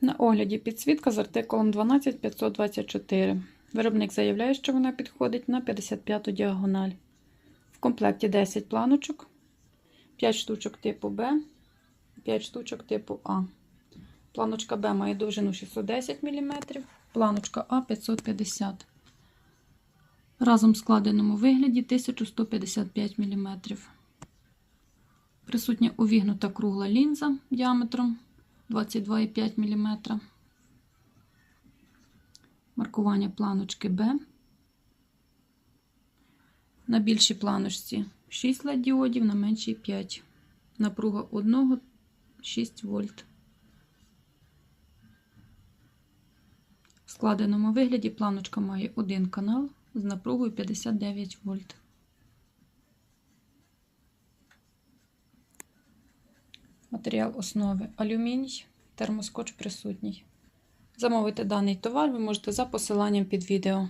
На огляді підсвітка з артикулом 12524. Виробник заявляє, що вона підходить на 55-ту діагональ. В комплекті 10 планочок, 5 штучок типу Б, 5 штучок типу А. Планочка Б має довжину 610 мм, планочка А 550 Разом в складеному вигляді 1155 мм. Присутня увігнута кругла лінза діаметром 22,5 мм. Маркування планочки Б. На більшій планочці 6 led діодів, на меншій 5. Напруга 1 6 вольт. В складеному вигляді планочка має один канал з напругою 59 вольт. Матеріал основи алюміній, термоскоч присутній. Замовити даний товар ви можете за посиланням під відео.